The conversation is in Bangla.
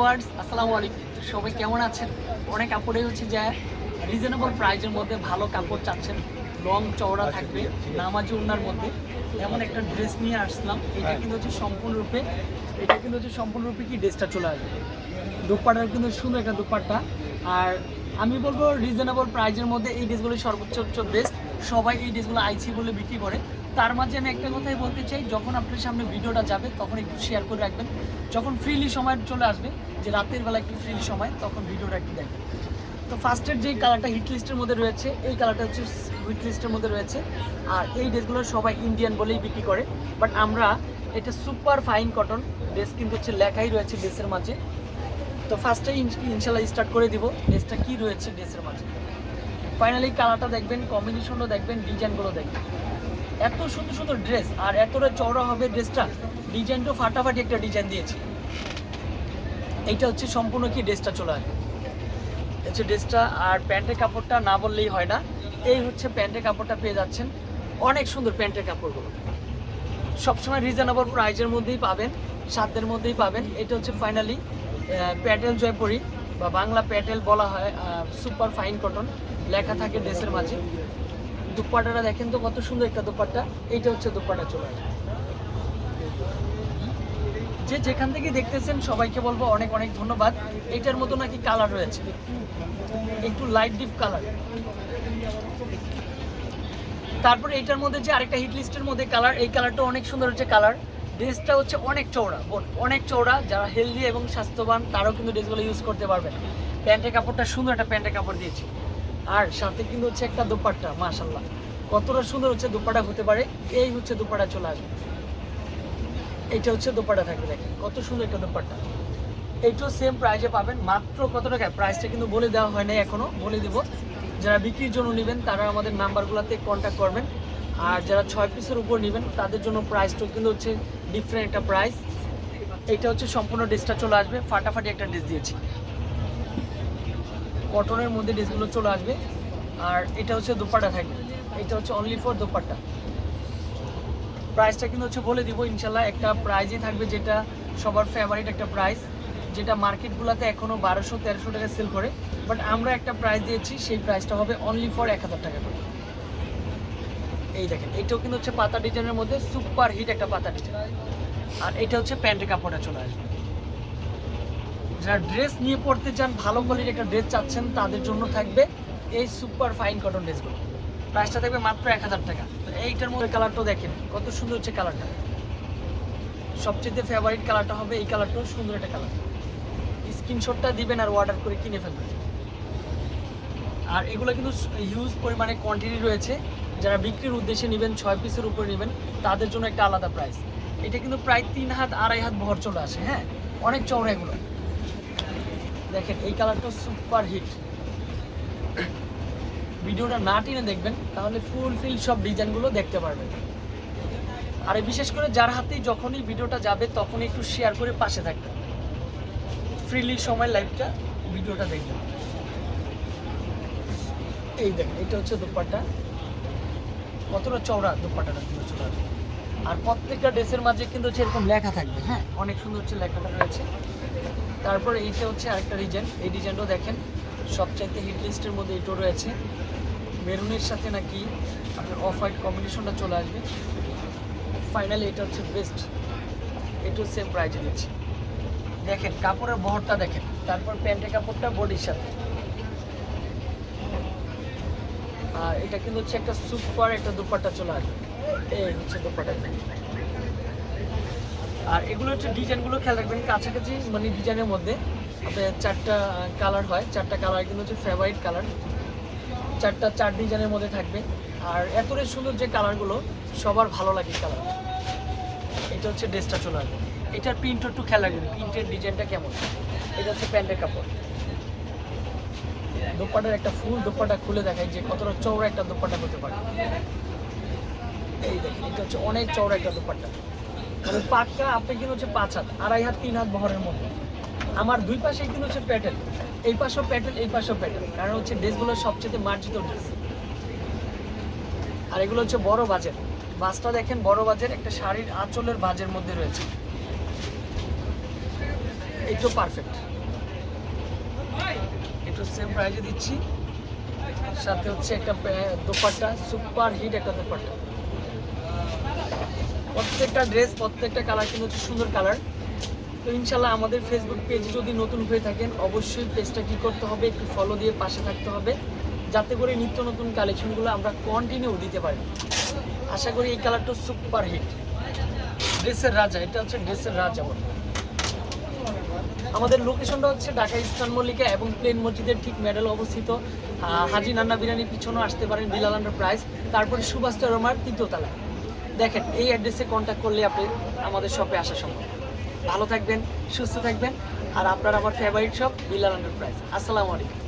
ভিউয়ার্স আসসালামু আলাইকুম। সবাই কেমন আছেন? অনেক কাপড়ে হচ্ছে যে রিজনেবল প্রাইজের মধ্যে ভালো কাপড় চাচ্ছেন। লং চওড়া থাকবে নামাজি উন্নার মধ্যে। এমন একটা ড্রেস নিয়ে আসলাম। এটা কিন্তু হচ্ছে সম্পূর্ণরূপে এটা কিন্তু হচ্ছে সম্পূর্ণরূপে কি ড্রেসটা চলে আসবে? দুপাটার কিন্তু সুন্দর একটা দুপাট্টা। আর আমি বলব রিজনেবল প্রাইজের মধ্যে এই ড্রেসগুলো সর্বোচ্চ বেস্ট সবাই এই ড্রেসগুলো আইছি বলে বিক্রি করে। তার মাঝে আমি একটা কথাই বলতে চাই যখন আপনার সামনে ভিডিওটা যাবে তখন একটু শেয়ার করে রাখবেন। যখন ফ্রিলি সময় চলে আসবে যে রাতের বেলা একটু ফ্রি সময়, তখন ভিডিওটা একটু দেখবেন তো ফার্স্টের যে কালারটা হিট লিস্টের মধ্যে রয়েছে, এই কালারটা হচ্ছে হিট লিস্টের মধ্যে রয়েছে। আর এই ড্রেসগুলো সবাই ইন্ডিয়ান বলেই বিক্রি করে। বাট আমরা এটা সুপার ফাইন কটন ড্রেস কিন্তু হচ্ছে লেখাই রয়েছে ড্রেসের মাঝে। তো ফার্স্টে ইনশাল্লাহ স্টার্ট করে দিব ড্রেসটা কি রয়েছে ড্রেসের মাঝে। ফাইনালি কালারটা দেখবেন কম্বিনেশনটা দেখবেন ডিজাইনগুলো দেখবেন। এত সুন্দর সুন্দর ড্রেস আর এতটা চওড়া হবে ড্রেসটা ডিজাইনটা ফাটাফাটি একটা ডিজাইন দিয়েছে। এইটা হচ্ছে সম্পূর্ণ কি ড্রেসটা চলে আসবে। হচ্ছে ড্রেসটা আর প্যান্টের কাপড়টা না বললেই হয় না। এই হচ্ছে প্যান্টের কাপড়টা পেয়ে যাচ্ছেন। অনেক সুন্দর প্যান্টের কাপড়গুলো। সবসময় রিজনেবল প্রাইজের মধ্যেই পাবেন, সাধ্যের মধ্যেই পাবেন। এটা হচ্ছে ফাইনালি প্যাটেল জয়পুরি বা বাংলা প্যাটেল বলা হয় সুপার ফাইন কটন লেখা থাকে ড্রেসের মাঝে। দুপাট্টাটা দেখেন তো কত সুন্দর একটা দুপাট্টা। এইটা হচ্ছে দুপাট্টা চলে আসে যে যেখান থেকে দেখতেছেন, সবাইকে বলব অনেক অনেক ধন্যবাদ। এটার মতো নাকি কালার রয়েছে। একটু লাইট ডিপ কালার তারপরে এটার মধ্যে যে আরেকটা হিট লিস্টের মধ্যে কালার এই কালারটা অনেক সুন্দর হচ্ছে কালার ড্রেসটা হচ্ছে অনেক চওড়া বোন অনেক চওড়া। যারা হেলদি এবং স্বাস্থ্যবান, তারাও কিন্তু ড্রেসগুলো ইউজ করতে পারবেন। প্যান্টের কাপড়টা সুন্দর একটা প্যান্টের কাপড় দিয়েছি। আর সাথে কিন্তু হচ্ছে একটা দোপাট্টা মাশাল্লাহ কতটা সুন্দর হচ্ছে দোপাটা হতে পারে, এই হচ্ছে দোপাটা চলে আসবে। এইটা হচ্ছে দোপাটা থাকবে, দেখেন। কত সুন্দর একটা দোপাট্টা। এইটাও সেম প্রাইসে পাবেন। মাত্র কত টাকা? প্রাইসটা কিন্তু বলে দেওয়া হয় নাই এখনও, বলে দিব। যারা বিক্রির জন্য নেবেন, তারা আমাদের নাম্বারগুলোতে কন্ট্যাক্ট করবেন। আর যারা ছয় পিসের উপর নেবেন, তাদের জন্য প্রাইসটাও কিন্তু হচ্ছে ডিফারেন্ট একটা প্রাইস এটা হচ্ছে সম্পূর্ণ ড্রেসটা চলে আসবে। ফাটাফাটি একটা ড্রেস দিয়েছি। কটনের মধ্যে ড্রেসগুলো চলে আসবে। আর এটা হচ্ছে দোপাট্টা থাকবে। এটা হচ্ছে অনলি ফর দোপাট্টা। প্রাইসটা কিন্তু হচ্ছে বলে দিব, ইনশাল্লাহ একটা প্রাইজই থাকবে যেটা সবার ফেভারিট একটা প্রাইস যেটা মার্কেটগুলোতে এখনও বারোশো, তেরোশো টাকা সেল করে। বাট আমরা একটা প্রাইস দিয়েছি, সেই প্রাইসটা হবে অনলি ফর এক হাজার টাকা করে। এই দেখেন, এটাও কিন্তু হচ্ছে পাতা ডিজাইনের মধ্যে সুপার হিট একটা পাতা ডিজাইন। আর এটা হচ্ছে প্যান্টের কাপড়টা চলে আসবে। যারা ড্রেস নিয়ে পড়তে চান, ভালো কোয়ালিটির একটা ড্রেস চাচ্ছেন, তাদের জন্য থাকবে এই সুপার ফাইন কটন ড্রেসগুলো প্রাইসটা থাকবে মাত্র এক হাজার টাকা। তো এইটার মধ্যে কালারটাও দেখেন, কত সুন্দর হচ্ছে কালারটা। সবচেয়ে ফেভারিট কালারটা হবে এই কালারটাও, সুন্দর একটা কালার। স্ক্রিনশটটা দিবেন আর অর্ডার করে কিনে ফেলবেন। আর এগুলো কিন্তু হিউজ পরিমাণে কোয়ান্টিটি রয়েছে। যারা বিক্রির উদ্দেশ্যে নেবেন, ছয় পিসের উপরে নেবেন, তাদের জন্য একটা আলাদা প্রাইস এটা কিন্তু প্রায় তিন হাত, আড়াই হাত ভর চলে আসে হ্যাঁ? অনেক চওড়া এগুলো। দেখেন, এই কালারটা সুপার হিট ভিডিওটা না টেনে দেখবেন, তাহলে ফুল ফিল সব ডিজাইনগুলো দেখতে পারবেন। আর বিশেষ করে যার হাতেই যখনই ভিডিওটা যাবে, তখনই একটু শেয়ার করে পাশে থাকবেন। ফ্রিলি সময় লাইভটা ভিডিওটা দেখবেন। এই দেখেন, এটা হচ্ছে দুপাট্টা। কতটা চওড়া দুপাট্টাটা কিন্তু আর প্রত্যেকটা ড্রেসের মাঝে কিন্তু হচ্ছে এরকম লেখা থাকবে হ্যাঁ? অনেক সুন্দর হচ্ছে লেখাটা রয়েছে। তারপরে এইটা হচ্ছে আরেকটা ডিজাইন। এই ডিজাইনটাও দেখেন, সবচাইতে হিট লিস্টের মধ্যে এটাও রয়েছে। মেরুনের সাথে নাকি আপনার অফ হোয়াইট কম্বিনেশনটা চলে আসবে। ফাইনালি এটা হচ্ছে বেস্ট এটাও সেম প্রাইজে দিচ্ছি। দেখেন, কাপড়ের বহরটা দেখেন। তারপর প্যান্টের কাপড়টা বডির সাথে। আর এটা কিন্তু হচ্ছে একটা সুপার একটা দুপাট্টা চলে আসবে। এই হচ্ছে দুপাট্টা। আর এগুলো হচ্ছে ডিজাইনগুলো খেয়াল রাখবেন, কাছাকাছি মানে ডিজাইনের মধ্যে আপনার চারটা কালার হয়। চারটা কালার কিন্তু হচ্ছে ফেভারিট কালার চারটা, চার ডিজাইনের মধ্যে থাকবে। আর এতটাই সুন্দর যে কালারগুলো, সবার ভালো লাগে কালার। এটা হচ্ছে ড্রেসটা চলে আসবে। এটার প্রিন্ট একটু খেয়াল রাখবেন প্রিন্টের ডিজাইনটা কেমন। এটা হচ্ছে প্যান্টের কাপড়। দোপাটার একটা ফুল দোপাটা খুলে দেখায় যে কতটা চৌড়া একটা দোপাটা হতে পারে। এই দেখেন, এটা হচ্ছে অনেক চৌড়া একটা দোপাট্টা। মানে পাটটা আপনি কিন্তু হচ্ছে পাঁচ হাত, আড়াই হাত, তিন হাত বহরের মধ্যে আমার দুই পাশে কিন্তু হচ্ছে প্যাটেল এই পাশেও প্যাটেল এই পাশেও প্যাটেল কারণ হচ্ছে ড্রেসগুলো সবচেয়ে মার্জিত ড্রেস আর এগুলো হচ্ছে বড় বাজার বাসটা দেখেন, বড় বাজার একটা শাড়ির আঁচলের বাজের মধ্যে রয়েছে। একটু পারফেক্ট একটু সেম প্রাইজে দিচ্ছি। সাথে হচ্ছে একটা দোপাট্টা সুপার হিট একটা দোপাট্টা। প্রত্যেকটা ড্রেস প্রত্যেকটা কালার কিন্তু হচ্ছে সুন্দর কালার তো ইনশাল্লাহ আমাদের ফেসবুক পেজ যদি নতুন হয়ে থাকেন, অবশ্যই পেজটা কি করতে হবে, একটু ফলো দিয়ে পাশে থাকতে হবে। যাতে করে নিত্য নতুন কালেকশনগুলো আমরা কন্টিনিউ দিতে পারি। আশা করি এই কালারটা সুপার হিট ড্রেসের রাজা, এটা হচ্ছে ড্রেসের রাজা বলে। আমাদের লোকেশনটা হচ্ছে ঢাকা ইস্টার্ন মল্লিকা এবং প্লেন মসজিদের ঠিক মেডেল অবস্থিত। হাজি নান্না বিরিয়ানি পিছনেও আসতে পারেন বিলাল প্রাইস তারপরে সুভাষ রোমার তৃতীয়তলায় দেখেন, এই অ্যাড্রেসে কন্ট্যাক্ট করলে আপনি আমাদের শপে আসা সম্ভব। ভালো থাকবেন সুস্থ থাকবেন। আর আপনার আমার ফেভারিট শপ বিলাল এন্টারপ্রাইজ আসসালামু আলাইকুম।